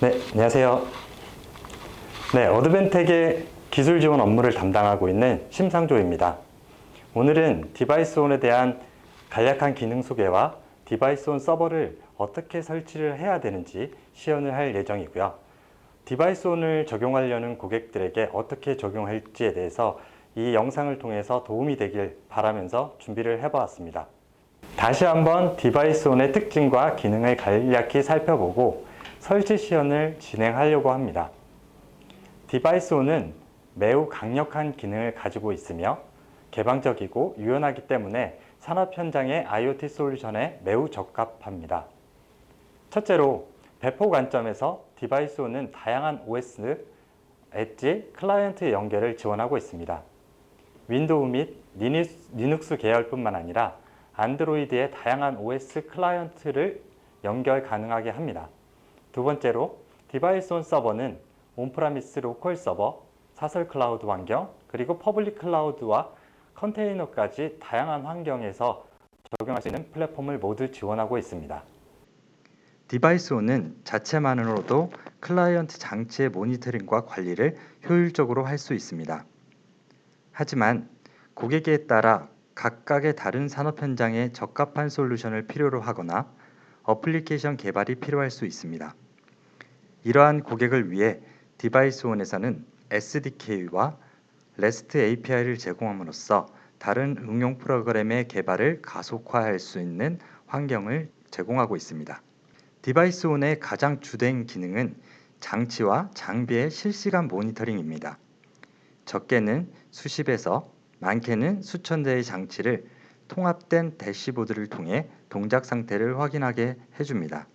네, 안녕하세요. 네, 어드벤텍의 기술 지원 업무를 담당하고 있는 심상조입니다. 오늘은 디바이스온에 대한 간략한 기능 소개와 디바이스온 서버를 어떻게 설치를 해야 되는지 시연을 할 예정이고요. 디바이스온을 적용하려는 고객들에게 어떻게 적용할지에 대해서 이 영상을 통해서 도움이 되길 바라면서 준비를 해보았습니다. 다시 한번 디바이스온의 특징과 기능을 간략히 살펴보고 설치 시연을 진행하려고 합니다. 디바이스온은 매우 강력한 기능을 가지고 있으며 개방적이고 유연하기 때문에 산업 현장의 IoT 솔루션에 매우 적합합니다. 첫째로 배포 관점에서 디바이스온은 다양한 OS, 엣지, 클라이언트 연결을 지원하고 있습니다. 윈도우 및 리눅스 계열뿐만 아니라 안드로이드의 다양한 OS 클라이언트를 연결 가능하게 합니다. 두 번째로 디바이스 온 서버는 온프라미스 로컬 서버, 사설 클라우드 환경, 그리고 퍼블릭 클라우드와 컨테이너까지 다양한 환경에서 적용할 수 있는 플랫폼을 모두 지원하고 있습니다. 디바이스 온은 자체만으로도 클라이언트 장치의 모니터링과 관리를 효율적으로 할 수 있습니다. 하지만 고객에 따라 각각의 다른 산업 현장에 적합한 솔루션을 필요로 하거나 어플리케이션 개발이 필요할 수 있습니다. 이러한 고객을 위해 디바이스온에서는 SDK와 REST API를 제공함으로써 다른 응용 프로그램의 개발을 가속화할 수 있는 환경을 제공하고 있습니다. 디바이스온의 가장 주된 기능은 장치와 장비의 실시간 모니터링입니다. 적게는 수십에서 많게는 수천 대의 장치를 통합된 대시보드를 통해 동작 상태를 확인하게 해줍니다.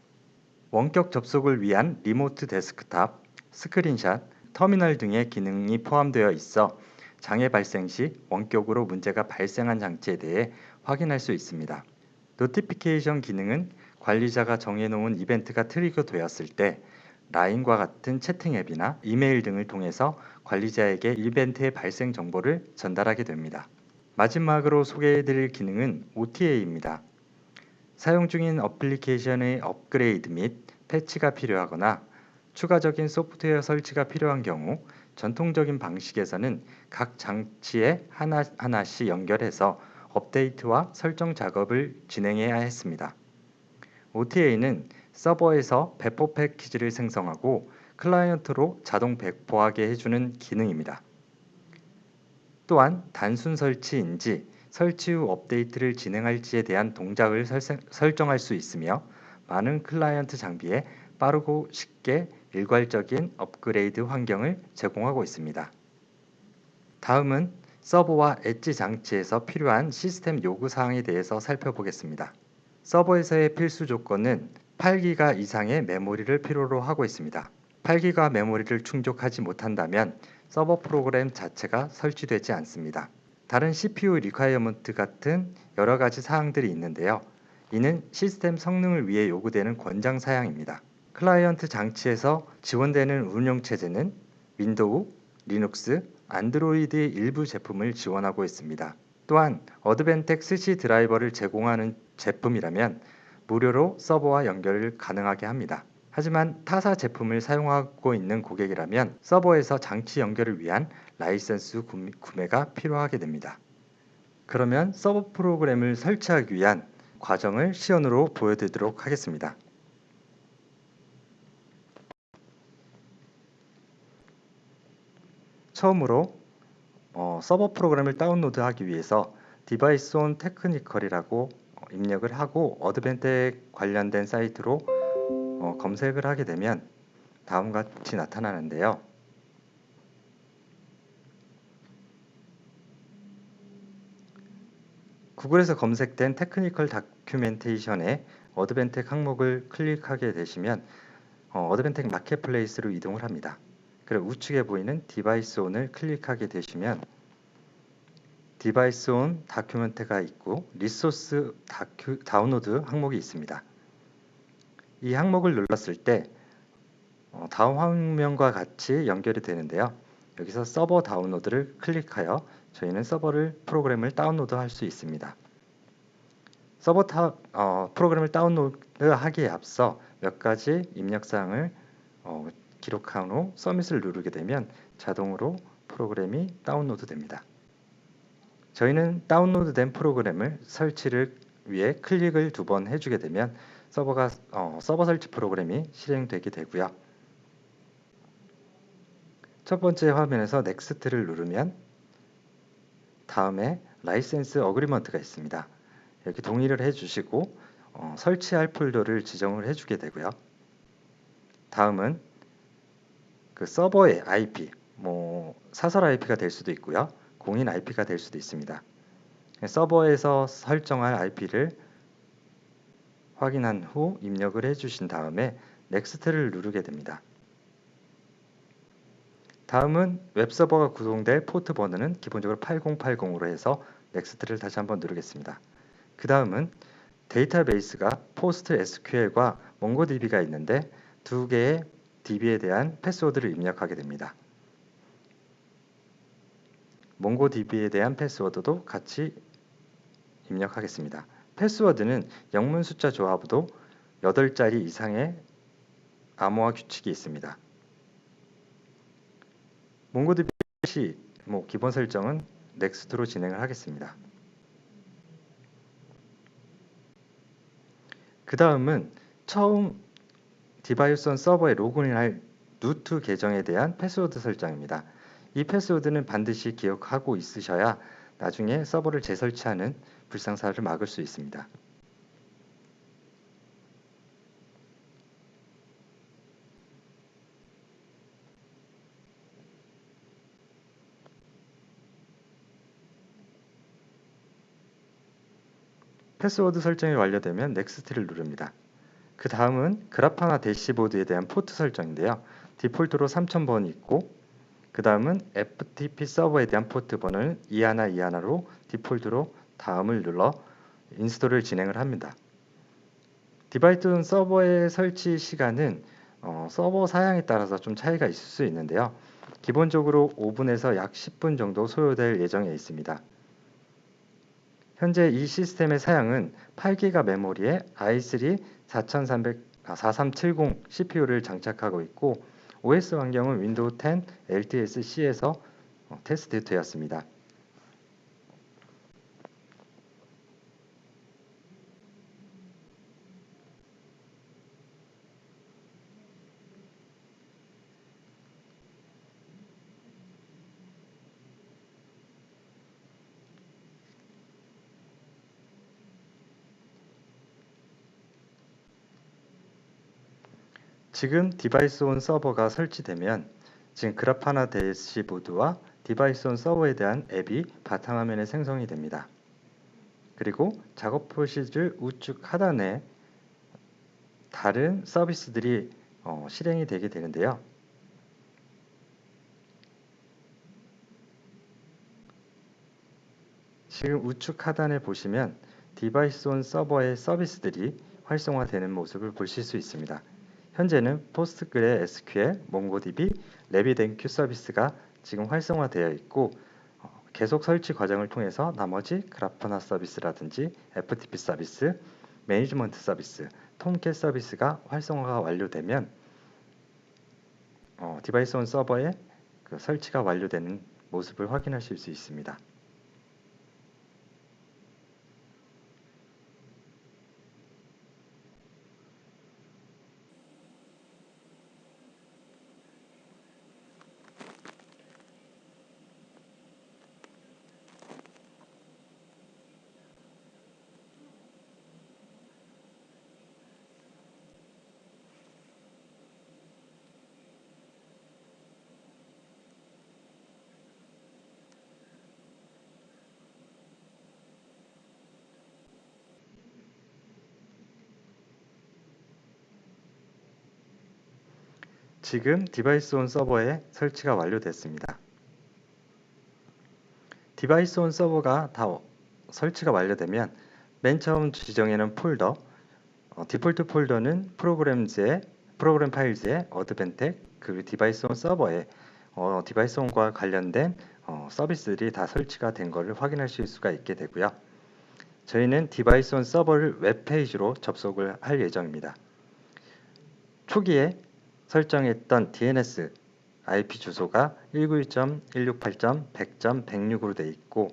원격 접속을 위한 리모트 데스크탑, 스크린샷, 터미널 등의 기능이 포함되어 있어 장애 발생 시 원격으로 문제가 발생한 장치에 대해 확인할 수 있습니다. 노티피케이션 기능은 관리자가 정해놓은 이벤트가 트리거 되었을 때 라인과 같은 채팅 앱이나 이메일 등을 통해서 관리자에게 이벤트의 발생 정보를 전달하게 됩니다. 마지막으로 소개해드릴 기능은 OTA입니다. 사용 중인 어플리케이션의 업그레이드 및 패치가 필요하거나 추가적인 소프트웨어 설치가 필요한 경우 전통적인 방식에서는 각 장치에 하나하나씩 연결해서 업데이트와 설정 작업을 진행해야 했습니다. OTA는 서버에서 배포 패키지를 생성하고 클라이언트로 자동 배포하게 해주는 기능입니다. 또한 단순 설치인지 설치 후 업데이트를 진행할지에 대한 동작을 설정할 수 있으며 많은 클라이언트 장비에 빠르고 쉽게 일괄적인 업그레이드 환경을 제공하고 있습니다. 다음은 서버와 엣지 장치에서 필요한 시스템 요구 사항에 대해서 살펴보겠습니다. 서버에서의 필수 조건은 8기가 이상의 메모리를 필요로 하고 있습니다. 8기가 메모리를 충족하지 못한다면 서버 프로그램 자체가 설치되지 않습니다. 다른 CPU 리콰이어먼트 같은 여러 가지 사항들이 있는데요. 이는 시스템 성능을 위해 요구되는 권장 사양입니다. 클라이언트 장치에서 지원되는 운영 체제는 윈도우, 리눅스, 안드로이드의 일부 제품을 지원하고 있습니다. 또한 어드벤텍 스시 드라이버를 제공하는 제품이라면 무료로 서버와 연결을 가능하게 합니다. 하지만 타사 제품을 사용하고 있는 고객이라면 서버에서 장치 연결을 위한 라이선스 구매가 필요하게 됩니다. 그러면 서버 프로그램을 설치하기 위한 과정을 시연으로 보여드리도록 하겠습니다. 처음으로 어, 서버 프로그램을 다운로드하기 위해서 디바이스 온 테크니컬이라고 입력을 하고 어드벤텍 관련된 사이트로 어, 검색을 하게 되면 다음과 같이 나타나는데요. 구글에서 검색된 테크니컬 다큐멘테이션의 어드벤텍 항목을 클릭하게 되시면 어, 어드벤텍 마켓플레이스로 이동을 합니다. 그리고 우측에 보이는 디바이스 온을 클릭하게 되시면 디바이스 온 다큐멘트가 있고 리소스 다큐, 다운로드 항목이 있습니다. 이 항목을 눌렀을 때 어, 다음 화면과 같이 연결이 되는데요. 여기서 서버 다운로드를 클릭하여 저희는 서버를 프로그램을 다운로드 할 수 있습니다. 서버 타, 어, 프로그램을 다운로드 하기에 앞서 몇 가지 입력사항을 어, 기록한 후 서밋을 누르게 되면 자동으로 프로그램이 다운로드 됩니다. 저희는 다운로드된 프로그램을 설치를 위해 클릭을 두 번 해주게 되면 서버가 어, 서버 설치 프로그램이 실행되게 되고요. 첫 번째 화면에서 넥스트를 누르면 다음에 라이센스 어그리먼트가 있습니다. 이렇게 동의를 해주시고 어, 설치할 폴더를 지정을 해주게 되고요. 다음은 그 서버의 IP, 뭐 사설 IP가 될 수도 있고요. 공인 IP가 될 수도 있습니다. 서버에서 설정할 IP를 확인한 후 입력을 해주신 다음에 넥스트를 누르게 됩니다. 다음은 웹서버가 구동될 포트 번호는 기본적으로 8080으로 해서 넥스트를 다시 한번 누르겠습니다. 그 다음은 데이터베이스가 포스트 SQL과 몽고DB가 있는데 두 개의 DB에 대한 패스워드를 입력하게 됩니다. 몽고DB에 대한 패스워드도 같이 입력하겠습니다. 패스워드는 영문 숫자 조합도 8자리 이상의 암호화 규칙이 있습니다. 몽고DB 시뭐 기본 설정은 넥스트로 진행을 하겠습니다. 그 다음은 처음 디바이스 서버에 로그인할 누트 계정에 대한 패스워드 설정입니다. 이 패스워드는 반드시 기억하고 있으셔야 나중에 서버를 재설치하는 불상사를 막을 수 있습니다. 패스워드 설정이 완료되면 넥스트를 누릅니다. 그 다음은 그라파나 대시보드에 대한 포트 설정인데요. 디폴트로 3000번이 있고 그 다음은 FTP 서버에 대한 포트 번호는 21, 21로 디폴트로 다음을 눌러 인스톨을 진행을 합니다. 디바이튼 서버의 설치 시간은 어, 서버 사양에 따라서 좀 차이가 있을 수 있는데요. 기본적으로 5분에서 약 10분 정도 소요될 예정에 있습니다. 현재 이 시스템의 사양은 8기가 메모리에 i3 4300, 아, 4370 CPU를 장착하고 있고 OS 환경은 윈도우 10 LTS-C에서 어, 테스트 되었습니다. 지금 디바이스 온 서버가 설치되면 지금 그래파나 대시보드와 디바이스 온 서버에 대한 앱이 바탕화면에 생성이 됩니다. 그리고 작업 프로시즈 우측 하단에 다른 서비스들이 어, 실행이 되게 되는데요. 지금 우측 하단에 보시면 디바이스 온 서버의 서비스들이 활성화되는 모습을 보실 수 있습니다. 현재는 포스트그레 SQL, 몽고DB, RabbitMQ 서비스가 지금 활성화되어 있고 어, 계속 설치 과정을 통해서 나머지 그라파나 서비스라든지 FTP 서비스, 매니지먼트 서비스, 톰캣 서비스가 활성화가 완료되면 어, 디바이스 온 서버에 그 설치가 완료되는 모습을 확인하실 수 있습니다. 지금 디바이스 온 서버에 설치가 완료됐습니다. 디바이스 온 서버가 다 설치가 완료되면 맨 처음 지정해놓은 폴더 어, 디폴트 폴더는 프로그램즈의 프로그램 파일즈의 어드벤텍 그리고 디바이스 온 서버에 어, 디바이스 온과 관련된 어, 서비스들이 다 설치가 된 것을 확인하실 수가 있게 되고요. 저희는 디바이스 온 서버를 웹페이지로 접속을 할 예정입니다. 초기에 설정했던 DNS IP 주소가 192.168.100.106으로 되어 있고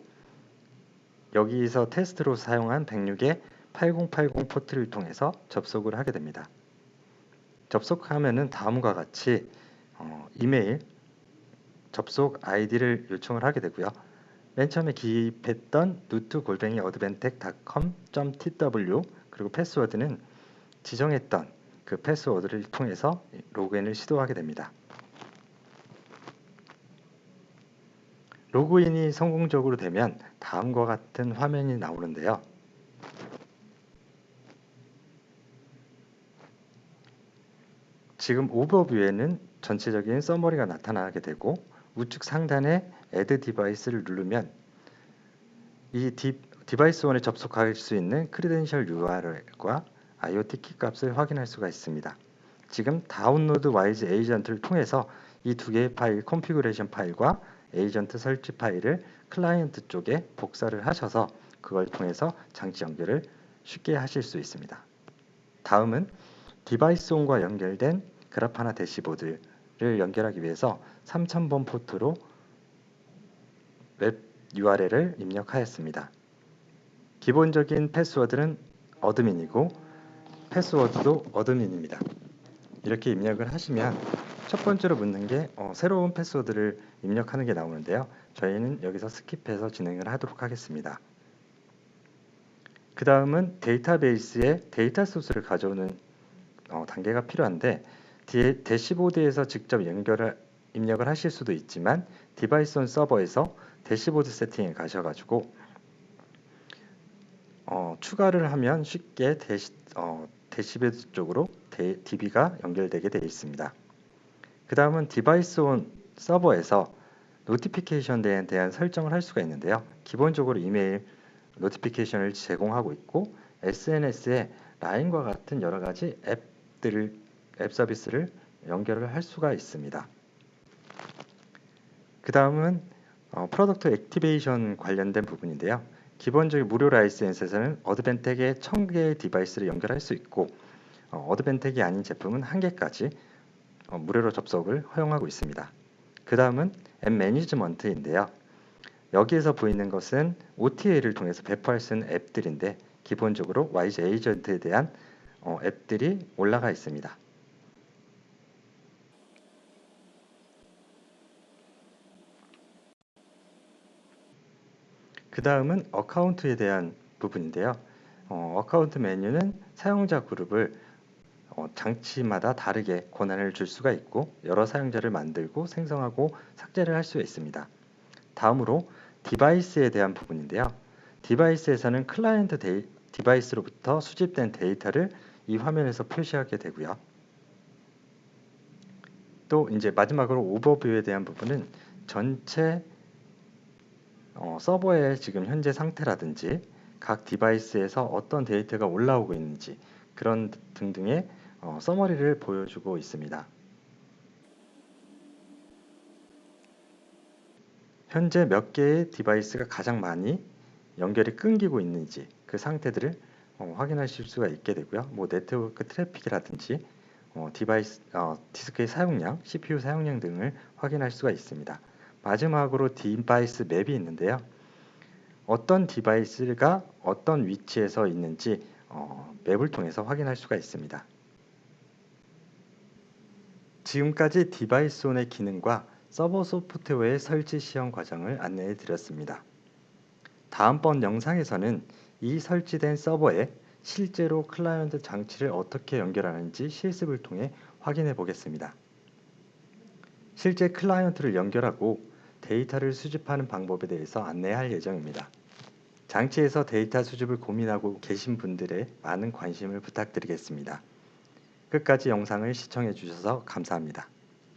여기서 테스트로 사용한 106의 8080 포트를 통해서 접속을 하게 됩니다. 접속하면은 다음과 같이 어, 이메일 접속 아이디를 요청을 하게 되고요. 맨 처음에 기입했던 누트 골뱅이 어드벤텍.com.tw 그리고 패스워드는 지정했던 그 패스워드를 통해서 로그인을 시도하게 됩니다. 로그인이 성공적으로 되면 다음과 같은 화면이 나오는데요. 지금 오버뷰에는 전체적인 서머리가 나타나게 되고 우측 상단에 Add 디바이스를 누르면 이 디, 디바이스 원에 접속할 수 있는 크리덴셜 URL과 IoT 키 값을 확인할 수가 있습니다. 지금 다운로드 와이즈 에이전트를 통해서 이 두 개의 파일 컨피그레이션 파일과 에이전트 설치 파일을 클라이언트 쪽에 복사를 하셔서 그걸 통해서 장치 연결을 쉽게 하실 수 있습니다. 다음은 디바이스 온과 연결된 그라파나 대시보드를 연결하기 위해서 3000번 포트로 웹 URL을 입력하였습니다. 기본적인 패스워드는 어드민이고 패스워드도 어드민입니다. 이렇게 입력을 하시면 첫 번째로 묻는 게 어, 새로운 패스워드를 입력하는 게 나오는데요. 저희는 여기서 스킵해서 진행을 하도록 하겠습니다. 그 다음은 데이터베이스에 데이터 소스를 가져오는 어, 단계가 필요한데 디, 대시보드에서 직접 연결을 입력을 하실 수도 있지만 디바이스 온 서버에서 대시보드 세팅에 가셔가지고 어, 추가를 하면 쉽게 대시, 어, 대시보드 쪽으로 대, DB가 연결되게 되어 있습니다. 그 다음은 디바이스 온 서버에서 노티피케이션에 대한 설정을 할 수가 있는데요. 기본적으로 이메일 노티피케이션을 제공하고 있고 SNS에 라인과 같은 여러 가지 앱들을 앱 서비스를 연결을 할 수가 있습니다. 그 다음은 어, 프로덕트 액티베이션 관련된 부분인데요. 기본적인 무료 라이센스에서는 어드벤텍의 1000개의 디바이스를 연결할 수 있고 어, 어드벤텍이 아닌 제품은 1개까지 어, 무료로 접속을 허용하고 있습니다. 그 다음은 앱 매니지먼트인데요. 여기에서 보이는 것은 OTA를 통해서 배포할 수 있는 앱들인데 기본적으로 YG 에이전트에 대한 어, 앱들이 올라가 있습니다. 그 다음은 어카운트에 대한 부분인데요. 어, 카운트 메뉴는 사용자 그룹을 어, 장치마다 다르게 권한을 줄 수가 있고 여러 사용자를 만들고 생성하고 삭제를 할 수 있습니다. 다음으로 디바이스에 대한 부분인데요. 디바이스에서는 클라이언트 데이, 디바이스로부터 수집된 데이터를 이 화면에서 표시하게 되고요. 또 이제 마지막으로 오버뷰에 대한 부분은 전체 어, 서버의 지금 현재 상태라든지 각 디바이스에서 어떤 데이터가 올라오고 있는지 그런 등등의 어, 서머리를 보여주고 있습니다. 현재 몇 개의 디바이스가 가장 많이 연결이 끊기고 있는지 그 상태들을 어, 확인하실 수가 있게 되고요. 뭐 네트워크 트래픽이라든지 어, 디바이스 어, 디스크의 사용량, CPU 사용량 등을 확인할 수가 있습니다. 마지막으로 디바이스 맵이 있는데요. 어떤 디바이스가 어떤 위치에서 있는지 어, 맵을 통해서 확인할 수가 있습니다. 지금까지 디바이스온의 기능과 서버 소프트웨어의 설치 시험 과정을 안내해 드렸습니다. 다음번 영상에서는 이 설치된 서버에 실제로 클라이언트 장치를 어떻게 연결하는지 실습을 통해 확인해 보겠습니다. 실제 클라이언트를 연결하고 데이터를 수집하는 방법에 대해서 안내할 예정입니다. 장치에서 데이터 수집을 고민하고 계신 분들의 많은 관심을 부탁드리겠습니다. 끝까지 영상을 시청해 주셔서 감사합니다.